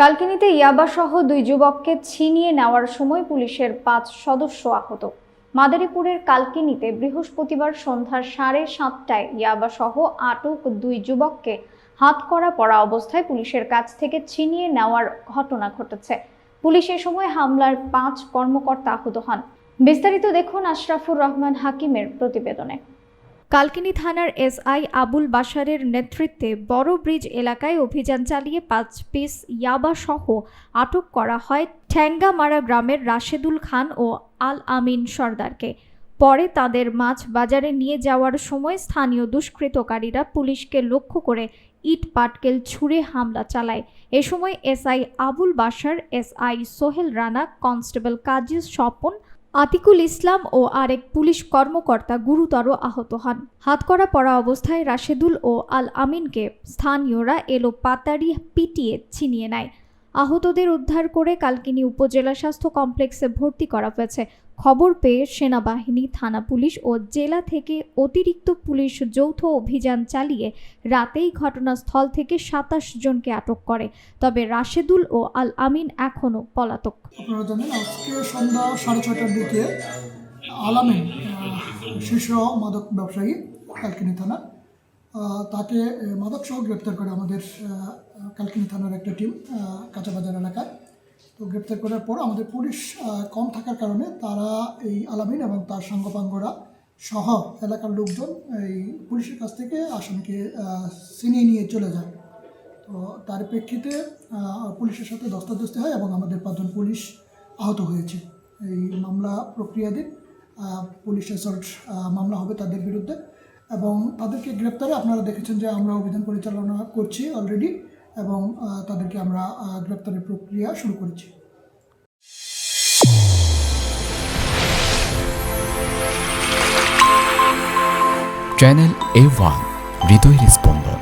কালকিনিতে ইয়াবাসহ দুই যুবককে ছিনিয়ে নেওয়ার সময় পুলিশের পাঁচ সদস্য আহত। মাদারীপুরের কালকিনিতে বৃহস্পতিবার সন্ধ্যা সাড়ে সাতটায় ইয়াবাসহ আটক দুই যুবককে হাতকড়া পড়া অবস্থায় পুলিশের কাছ থেকে ছিনিয়ে নেওয়ার ঘটনা ঘটেছে। পুলিশ এ সময় হামলার পাঁচ কর্মকর্তা আহত হন। বিস্তারিত দেখুন আশরাফুর রহমান হাকিমের প্রতিবেদনে। কালকিনি থানার এসআই আবুল বাশারের নেতৃত্বে বড় ব্রিজ এলাকায় অভিযান চালিয়ে পাঁচ পিস ইয়াবা সহ আটক করা হয় ঠ্যাঙ্গামারা গ্রামের রাশেদুল খান ও আল আমিন সর্দারকে। পরে তাদের মাছ বাজারে নিয়ে যাওয়ার সময় স্থানীয় দুষ্কৃতকারীরা পুলিশকে লক্ষ্য করে ইট পাটকেল ছুঁড়ে হামলা চালায়। এ সময় SI Abul Bashar, SI Sohel Rana, constable Kazi Swapan Atikul Islam ও আরেক পুলিশ কর্মকর্তা গুরুতর আহত হন। হাতকড়া পড়া অবস্থায় রাশেদুল ও আল আমিনকে স্থানীয়রা এলো পাতাড়ি পিটিয়ে ছিনিয়ে নেয়। আহতদের উদ্ধার করে কালকিনি উপজেলা স্বাস্থ্য কমপ্লেক্সে ভর্তি করা হয়েছে। খবর পেয়ে সেনাবাহিনী থানা পুলিশ ও জেলা থেকে অতিরিক্ত পুলিশ যৌথ অভিযান চালিয়ে রাতেই ঘটনাস্থল থেকে সাতাশ জনকে আটক করে। তবে রাশেদুল ও আল আমিন এখনও পলাতক। সন্ধ্যা সাড়ে ছয়টার দিকে আলামিন মাদক ব্যবসায়ী কালকিনি থানা তাকে আহ, মাদক সহ গ্রেপ্তার করে আমাদের কালকিনি থানার একটা টিম কাঁচাবাজার এলাকায়। তো গ্রেপ্তার করার পর আমাদের পুলিশ কম থাকার কারণে তারা এই আলামিন এবং তার সাঙ্গপাঙ্গরা সহ এলাকার লোকজন এই পুলিশের কাছ থেকে আসামিকে ছিনিয়ে নিয়ে চলে যায়। তো তার প্রেক্ষিতে পুলিশের সাথে দস্তাদস্তি হয় এবং আমাদের পাঁচজন পুলিশ আহত হয়েছে। এই মামলা প্রক্রিয়াধীন পুলিশ অ্যাসল্ট মামলা হবে তাদের বিরুদ্ধে এবং তাদেরকে গ্রেপ্তারে আপনারা দেখেছেন যে আমরা অভিযান পরিচালনা করছি অলরেডি এবং তাদেরকে আমরা গ্রেপ্তারের প্রক্রিয়া শুরু করেছি। চ্যানেল এ ওয়ান হৃদয়ের স্পন্দন।